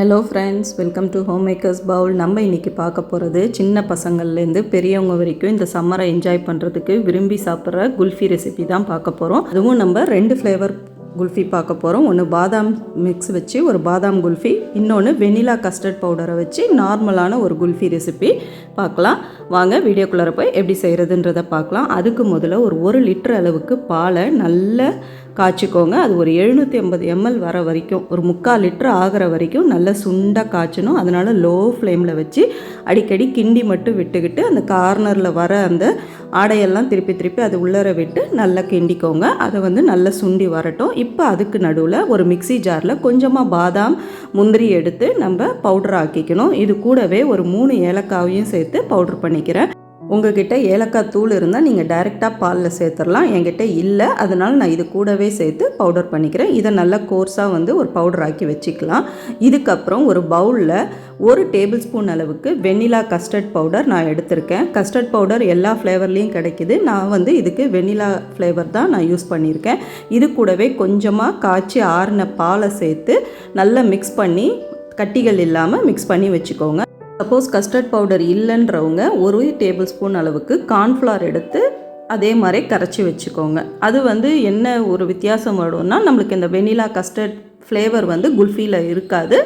Hello friends welcome to home makers bowl நம்ம இன்றைக்கி பார்க்க போகிறது சின்ன பசங்கள்லேருந்து பெரியவங்க வரைக்கும் இந்த சம்மரை என்ஜாய் பண்ணுறதுக்கு விரும்பி சாப்பிட்ற குல்ஃபி ரெசிபி தான் பார்க்க போகிறோம் அதுவும் நம்ம ரெண்டு ஃப்ளேவர் குல்ஃபி பார்க்க போகிறோம் ஒன்று பாதாம் மிக்ஸ் வச்சு ஒரு பாதாம் குல்ஃபி இன்னொன்று வெனிலா கஸ்டர்ட் பவுடரை வச்சு நார்மலான ஒரு குல்ஃபி ரெசிபி பார்க்கலாம். வாங்க வீடியோக்குள்ளே போய் எப்படி செய்கிறதுன்றதை பார்க்கலாம். அதுக்கு முதல்ல ஒரு ஒரு லிட்டர் அளவுக்கு பாலை நல்ல காய்ச்சிக்கோங்க. அது ஒரு எழுநூற்றி ஐம்பது எம்எல் வர வரைக்கும் ஒரு முக்கால் லிட்டர் ஆகிற வரைக்கும் நல்லா சுண்டாக காய்ச்சணும். அதனால் லோ ஃப்ளேமில் வச்சு அடிக்கடி கிண்டி மட்டும் விட்டுக்கிட்டு அந்த கார்னரில் வர அந்த ஆடையெல்லாம் திருப்பி திருப்பி அது உள்ளர விட்டு நல்லா கிண்டிக்கோங்க. அதை வந்து நல்லா சுண்டி வரட்டும். இப்போ அதுக்கு நடுவில் ஒரு மிக்ஸி ஜாரில் கொஞ்சமாக பாதாம் முந்திரி எடுத்து நம்ம பவுடர் ஆக்கிக்கணும். இது கூடவே ஒரு மூணு ஏலக்காவையும் சேர்த்து பவுடர் பண்ணிக்கிறேன். உங்ககிட்ட ஏலக்காய் தூள் இருந்தால் நீங்கள் டைரெக்டாக பாலில் சேர்த்துடலாம் என்கிட்ட இல்லை அதனால் நான் இது கூடவே சேர்த்து பவுடர் பண்ணிக்கிறேன். இதை நல்லா கோர்ஸாக வந்து ஒரு பவுடர் ஆக்கி வச்சுக்கலாம். இதுக்கப்புறம் ஒரு பவுலில் ஒரு டேபிள் ஸ்பூன் அளவுக்கு வெண்ணிலா கஸ்டர்ட் பவுடர் நான் எடுத்திருக்கேன். கஸ்டர்ட் பவுடர் எல்லா ஃப்ளேவர்லேயும் கிடைக்குது. நான் வந்து இதுக்கு வெண்ணிலா ஃப்ளேவர் தான் நான் யூஸ் பண்ணியிருக்கேன். இது கூடவே கொஞ்சமாக காய்ச்சி ஆறின பாலை சேர்த்து நல்லா மிக்ஸ் பண்ணி கட்டிகள் இல்லாமல் மிக்ஸ் பண்ணி வச்சுக்கோங்க. சப்போஸ் கஸ்டர்ட் பவுடர் இல்லைன்றவங்க ஒரு டேபிள் ஸ்பூன் அளவுக்கு கார்ன்ஃப்ளவர் எடுத்து அதே மாதிரி கரைச்சி வச்சுக்கோங்க. அது வந்து என்ன ஒரு வித்தியாசம் வரும்னா நம்மளுக்கு இந்த வெனிலா கஸ்டர்ட் ஃப்ளேவர் வந்து குல்ஃபியில் இருக்காது.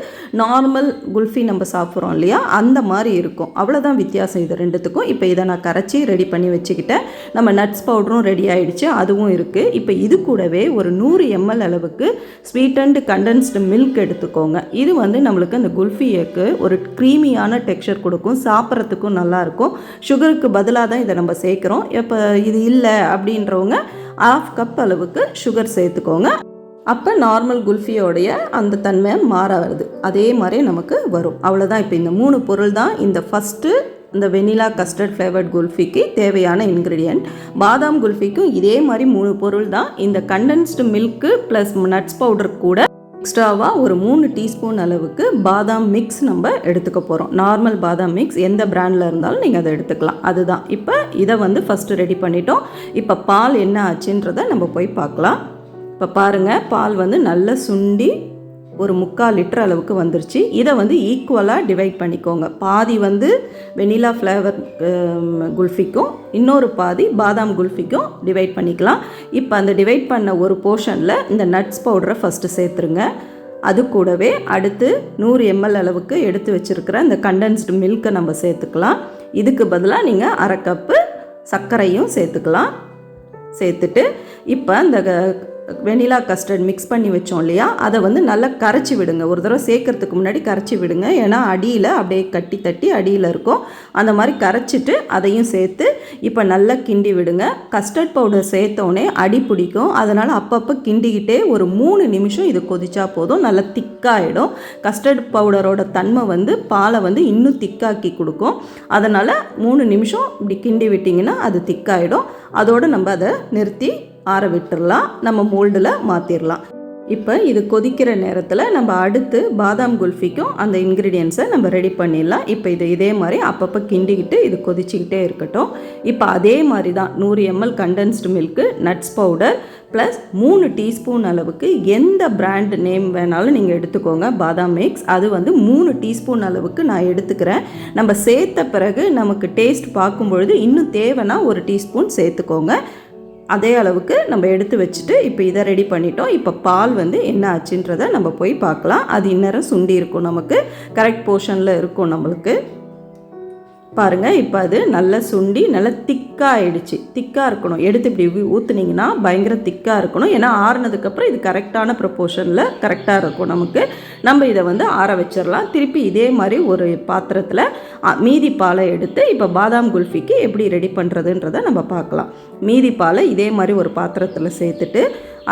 நார்மல் குல்ஃபி நம்ம சாப்பிட்றோம் இல்லையா? அந்த மாதிரி இருக்கும். அவ்வளோதான் வித்தியாசம் இது ரெண்டுத்துக்கும். இப்போ இதை நான் கரைச்சி ரெடி பண்ணி வச்சுக்கிட்டேன். நம்ம நட்ஸ் பவுடரும் ரெடி ஆகிடுச்சு அதுவும் இருக்குது இப்போ இது கூடவே ஒரு நூறு எம்எல் அளவுக்கு ஸ்வீட் அண்ட் கண்டென்ஸ்டு மில்க் எடுத்துக்கோங்க. இது வந்து நம்மளுக்கு அந்த குல்ஃபியக்கு ஒரு க்ரீமியான டெக்ஸ்சர் கொடுக்கும். சாப்பிட்றதுக்கும் நல்லாயிருக்கும் சுகருக்கு பதிலாக தான் இதை நம்ம சேர்க்குறோம். இப்போ இது இல்லை அப்படின்றவங்க ஆஃப் கப் அளவுக்கு சுகர் சேர்த்துக்கோங்க. அப்போ நார்மல் குல்ஃபியோடைய அந்த தன்மை மாற வருது. அதே மாதிரி நமக்கு வரும். அவ்வளோதான் இப்போ இந்த மூணு பொருள் தான் இந்த ஃபஸ்ட்டு இந்த வெனிலா கஸ்டர்ட் ஃப்ளேவர்ட் குல்ஃபிக்கு தேவையான இன்க்ரீடியன்ட் பாதாம் குல்ஃபிக்கும் இதே மாதிரி மூணு பொருள் தான். இந்த condensed milk plus nuts powder கூட எக்ஸ்ட்ராவாக ஒரு மூணு டீஸ்பூன் அளவுக்கு பாதாம் மிக்ஸ் நம்ம எடுத்துக்க போகிறோம் நார்மல் பாதாம் மிக்ஸ் எந்த பிராண்டில் இருந்தாலும் நீங்கள் அதை எடுத்துக்கலாம். அதுதான். இப்போ இதை வந்து ஃபஸ்ட்டு ரெடி பண்ணிட்டோம். இப்போ பால் என்ன ஆச்சுன்றதை நம்ம போய் பார்க்கலாம். இப்போ பாருங்கள் பால் வந்து நல்லா சுண்டி ஒரு முக்கால் லிட்டர் அளவுக்கு வந்துருச்சு. இதை வந்து ஈக்குவலாக டிவைட் பண்ணிக்கோங்க. பாதி வந்து வெனிலா ஃப்ளேவர் குல்ஃபிக்கும் இன்னொரு பாதி பாதாம் குல்ஃபிக்கும் டிவைட் பண்ணிக்கலாம். இப்போ அந்த டிவைட் பண்ண ஒரு போர்ஷனில் இந்த நட்ஸ் பவுடரை ஃபஸ்ட்டு சேர்த்துருங்க. அது கூடவே அடுத்து நூறு எம்எல் அளவுக்கு எடுத்து வச்சுருக்கிற இந்த கண்டென்ஸ்டு மில்கை நம்ம சேர்த்துக்கலாம். இதுக்கு பதிலாக நீங்கள் அரை கப்பு சர்க்கரையும் சேர்த்துக்கலாம். சேர்த்துட்டு இப்போ இந்த வெனிலா கஸ்டர்ட் மிக்ஸ் பண்ணி வச்சோம் இல்லையா? அதை வந்து நல்லா கரைச்சி விடுங்க. ஒரு தடவை சேர்க்கறதுக்கு முன்னாடி கரைச்சி விடுங்க. ஏன்னா அடியில் அப்படியே கட்டி தட்டி அடியில் இருக்கும். அந்த மாதிரி கரைச்சிட்டு அதையும் சேர்த்து இப்போ நல்லா கிண்டி விடுங்க. கஸ்டர்ட் பவுடர் சேர்த்தோடனே அடி பிடிக்கும். அதனால் அப்பப்போ கிண்டிக்கிட்டே ஒரு மூணு நிமிஷம் இது கொதிச்சா போதும். நல்லா திக்காகிடும் கஸ்டர்ட் பவுடரோட தன்மை வந்து பாலை வந்து இன்னும் திக்காக்கி கொடுக்கும். அதனால் மூணு நிமிஷம் இப்படி கிண்டி விட்டிங்கன்னா அது திக்காயிடும். அதோடு நம்ம அதை நிறுத்தி ஆற விட்டுடலாம் நம்ம மோல்டில் மாற்றிடலாம் இப்போ இது கொதிக்கிற நேரத்தில் நம்ம அடுத்து பாதாம் குல்ஃபிக்கும் அந்த இன்க்ரீடியன்ஸை நம்ம ரெடி பண்ணிடலாம். இப்போ இது இதே மாதிரி அப்பப்போ கிண்டிக்கிட்டு இது கொதிச்சிக்கிட்டே இருக்கட்டும். இப்போ அதே மாதிரி தான் நூறு ML condensed milk nuts powder plus மூணு டீஸ்பூன் அளவுக்கு எந்த பிராண்ட் நேம் வேணாலும் நீங்கள் எடுத்துக்கோங்க. பாதாம் மிக்ஸ் அது வந்து மூணு டீஸ்பூன் அளவுக்கு நான் எடுத்துக்கிறேன். நம்ம சேர்த்த பிறகு நமக்கு டேஸ்ட் பார்க்கும்பொழுது இன்னும் தேவைன்னா ஒரு டீஸ்பூன் சேர்த்துக்கோங்க. அதே அளவுக்கு நம்ம எடுத்து வச்சுட்டு இப்போ இதை ரெடி பண்ணிட்டோம். இப்போ பால் வந்து என்ன ஆச்சுன்றதை நம்ம போய் பார்க்கலாம். அது இந்நேரம் சுண்டி இருக்கும் நமக்கு. கரெக்ட் போர்ஷனில் இருக்கும் நம்மளுக்கு. பாருங்கள் இப்போ அது நல்லா சுண்டி நல்லா திக்காக ஆகிடுச்சு திக்காக இருக்கணும். எடுத்து இப்படி ஊற்றுனீங்கன்னா பயங்கர திக்காக இருக்கணும். ஏன்னா ஆறுனதுக்கப்புறம் இது கரெக்டான ப்ரொப்போர்ஷனில் கரெக்டாக இருக்கும் நமக்கு. நம்ம இதை வந்து ஆற வச்சிடலாம். திருப்பி இதே மாதிரி ஒரு பாத்திரத்தில் மீதி பாலை எடுத்து இப்போ பாதாம் குல்ஃபிக்கு எப்படி ரெடி பண்ணுறதுன்றதை நம்ம பார்க்கலாம். மீதி பாலை இதே மாதிரி ஒரு பாத்திரத்தில் சேர்த்துட்டு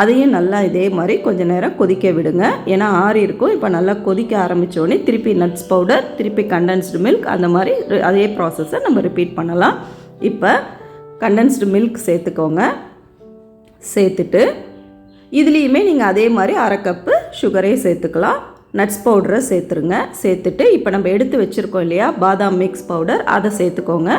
அதையும் நல்லா இதே மாதிரி கொஞ்சம் நேரம் கொதிக்க விடுங்க. ஏன்னா ஆறி இருக்கும். இப்போ நல்லா கொதிக்க ஆரம்பித்தோடனே திருப்பி நட்ஸ் பவுடர் திருப்பி கண்டென்ஸ்டு மில்க் அந்த மாதிரி அதே ப்ராசஸை நம்ம ரிப்பீட் பண்ணலாம். இப்போ கண்டென்ஸ்டு மில்க் சேர்த்துக்கோங்க. சேர்த்துட்டு இதுலேயுமே நீங்கள் அதே மாதிரி அரை கப்பு சுகரே சேர்த்துக்கலாம். நட்ஸ் பவுடரை சேர்த்துருங்க. சேர்த்துட்டு இப்போ நம்ம எடுத்து வச்சுருக்கோம் இல்லையா பாதாம் மிக்ஸ் பவுடர் அதை சேர்த்துக்கோங்க.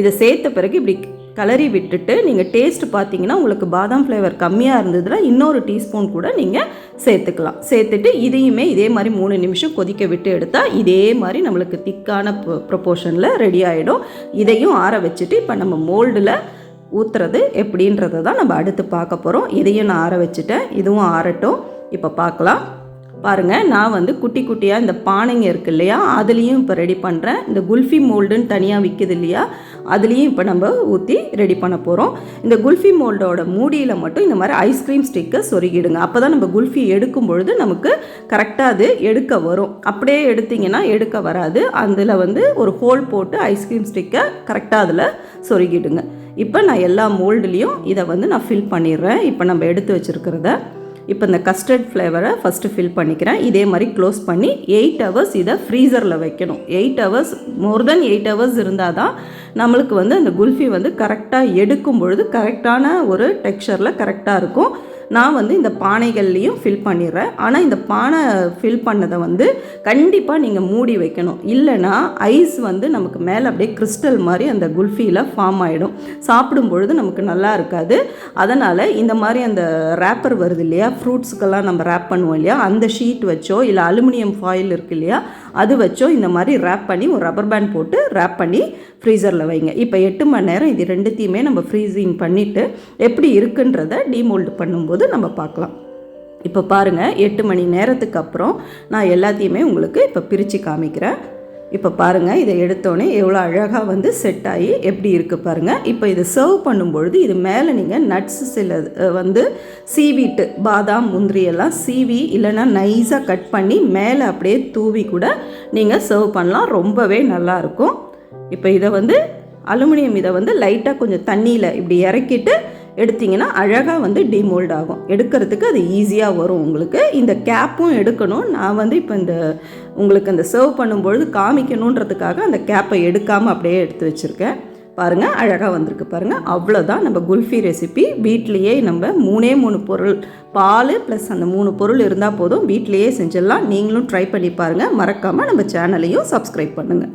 இதை சேர்த்த பிறகு இப்படி கிளறி விட்டுட்டு நீங்கள் டேஸ்ட் பார்த்தீங்கன்னா உங்களுக்கு பாதாம் ஃப்ளேவர் கம்மியாக இருந்ததுன்னா இன்னொரு டீஸ்பூன் கூட நீங்கள் சேர்த்துக்கலாம். சேர்த்துட்டு இதையுமே இதே மாதிரி மூணு நிமிஷம் கொதிக்க விட்டு எடுத்தால் இதே மாதிரி நம்மளுக்கு திக்கான ப்ரொப்போர்ஷனில் ரெடி ஆகிடும் இதையும் ஆற வச்சுட்டு இப்போ நம்ம மோல்டில் ஊற்றுறது எப்படின்றத தான் நம்ம அடுத்து பார்க்க போகிறோம் இதையும் நான் ஆற வச்சுட்டேன். இதுவும் ஆறட்டும். இப்போ பார்க்கலாம். பாருங்கள் நான் வந்து குட்டி குட்டியாக இந்த பானைங்க இருக்கு இல்லையா அதுலேயும் இப்போ ரெடி பண்ணுறேன் இந்த குல்ஃபி மோல்டுன்னு தனியாக விற்கிது இல்லையா அதுலேயும் இப்போ நம்ம ஊற்றி ரெடி பண்ண போகிறோம் இந்த குல்ஃபி மோல்டோட மூடியில் மட்டும் இந்த மாதிரி ஐஸ்கிரீம் ஸ்டிக்கை சொருகிடுங்க. அப்போ தான் நம்ம குல்ஃபி எடுக்கும் பொழுது நமக்கு கரெக்டாக அது எடுக்க வரும். அப்படியே எடுத்திங்கன்னா எடுக்க வராது. அதில் வந்து ஒரு ஹோல் போட்டு ஐஸ்கிரீம் ஸ்டிக்கை கரெக்டாக அதில் சொருகிடுங்க. இப்போ நான் எல்லா மோல்டுலேயும் இதை வந்து நான் ஃபில் பண்ணிடுறேன். இப்போ நம்ம எடுத்து வச்சுருக்கிறத இப்போ இந்த கஸ்டர்ட் ஃப்ளேவரை ஃபஸ்ட்டு ஃபில் பண்ணிக்கிறேன். இதே மாதிரி க்ளோஸ் பண்ணி எயிட் ஹவர்ஸ் இதை ஃப்ரீசரில் வைக்கணும். Eight hours more then eight hours இருந்தால் தான் நம்மளுக்கு வந்து அந்த குல்ஃபி வந்து கரெக்டாக எடுக்கும் பொழுது கரெக்டான ஒரு டெக்ஸ்சரில் கரெக்டாக இருக்கும். நான் வந்து இந்த பானைகள்லேயும் ஃபில் பண்ணிடுறேன். ஆனால் இந்த பானை ஃபில் பண்ணதை வந்து கண்டிப்பாக நீங்கள் மூடி வைக்கணும். இல்லைன்னா ஐஸ் வந்து நமக்கு மேலே அப்படியே கிறிஸ்டல் மாதிரி அந்த குல்ஃபியில் ஃபார்ம் ஆகிடும் சாப்பிடும் பொழுது நமக்கு நல்லா இருக்காது. அதனால் இந்த மாதிரி அந்த ரேப்பர் வருது இல்லையா? ஃப்ரூட்ஸுக்கெல்லாம் நம்ம ரேப் பண்ணுவோம் இல்லையா? அந்த ஷீட் வச்சோ இல்லை அலுமினியம் ஃபாயில் இருக்கு இல்லையா? அது வச்சோ இந்த மாதிரி ரேப் பண்ணி ஒரு ரப்பர் பேண்ட் போட்டு ரேப் பண்ணி ஃப்ரீசரில் வைங்க. இப்போ எட்டு மணி நேரம் இது ரெண்டுத்தையுமே நம்ம ஃப்ரீசிங் பண்ணிவிட்டு எப்படி இருக்குன்றத டீமோல்டு பண்ணும்போது நம்ம பார்க்கலாம். இப்போ பாருங்கள் எட்டு மணி நேரத்துக்கு அப்புறம் நான் எல்லாத்தையுமே உங்களுக்கு இப்போ பிரித்து காமிக்கிறேன். இப்போ பாருங்கள் இதை எடுத்தோடனே எவ்வளோ அழகாக வந்து செட் ஆகி எப்படி இருக்குது பாருங்கள் இப்போ இதை சர்வ் பண்ணும்பொழுது இது மேலே நீங்கள் நட்ஸ் சில வந்து சீவிட்டு பாதாம் முந்திரி எல்லாம் சீவி இல்லைன்னா நைஸாக கட் பண்ணி மேலே அப்படியே தூவி கூட நீங்கள் சர்வ் பண்ணலாம். ரொம்பவே நல்லாயிருக்கும் இப்போ இதை வந்து அலுமினியம் இதை வந்து லைட்டாக கொஞ்சம் தண்ணியில் இப்படி இறக்கிட்டு எடுத்தீங்கன்னா அழகாக வந்து டிமோல்ட் ஆகும். எடுக்கிறதுக்கு அது ஈஸியாக வரும். உங்களுக்கு இந்த கேப்பும் எடுக்கணும். நான் வந்து இப்போ இந்த உங்களுக்கு அந்த சர்வ் பண்ணும்பொழுது காமிக்கணுன்றதுக்காக அந்த கேப்பை எடுக்காமல் அப்படியே எடுத்து வச்சுருக்கேன். பாருங்கள் அழகாக வந்திருக்கு பாருங்கள் அவ்வளோதான் நம்ம குல்ஃபி ரெசிபி வீட்லேயே நம்ம மூணே மூணு பொருள் பால் ப்ளஸ் அந்த மூணு பொருள் இருந்தால் போதும். வீட்லேயே செஞ்சிடலாம். நீங்களும் ட்ரை பண்ணி பாருங்கள் மறக்காமல் நம்ம சேனலையும் சப்ஸ்கிரைப் பண்ணுங்கள்